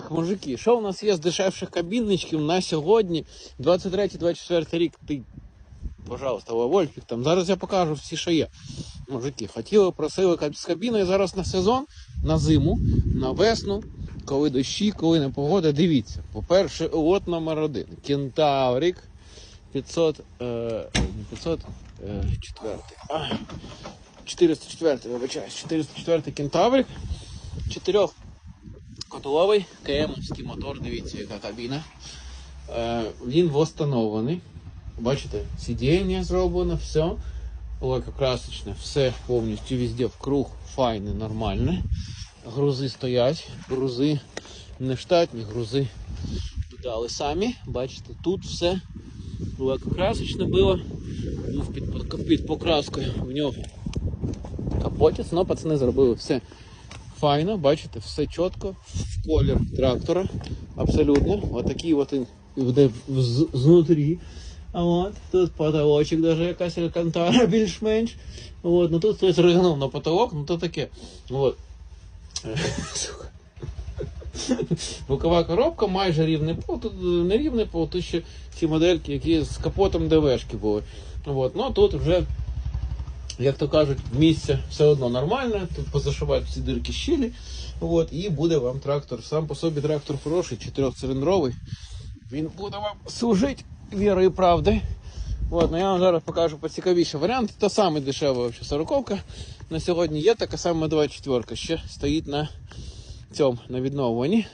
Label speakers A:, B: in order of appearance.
A: Так, мужики, що у нас є з дешевших кабіночків на сьогодні, 23-24 рік, ти, пожалуйста, Вольфік, там зараз я покажу всі, що є. Мужики, хотіли, просили з кабіною зараз на сезон, на зиму, на весну, коли дощі, коли не погода. Дивіться, по-перше, от номер один. Кентаврік 500, е, не 404, вибачаюсь, 404 кентаврик, 4 Котоловий КМовський мотор, дивіться, яка кабіна. Е, він встановлений. Бачите, сидіння зроблено, все. Легкокрасочне, все повністю везде в круг, файне, нормальне. Грузи стоять, грузи не штатні, грузи додали самі. Бачите, тут все легкокрасочне було. Був під, під покраскою в нього. капотець, але пацани зробили все файно, бачите, все чітко, в колір трактора. Абсолютно. Отакий от буде знутрі. А тут потолочок даже якась алькантара більш-менш. От, ну тут хтось ригнув на потолок, ну то таке. От. Бокова коробка, майже рівний пол, тут не рівний пол, тут ще ці модельки, які з капотом ДВшки були. От. Ну тут вже як то кажуть, місце все одно нормальне, тут позашивають всі дирки щілі. От, і буде вам трактор. Сам по собі трактор хороший, чотирьохциліндровий. Він буде вам служити вірою і правдою. От, ну я вам зараз покажу поцікавіші варіанти. Та саме дешева сороковка. На сьогодні є така сама 24 ще стоїть на цьому на відновленні.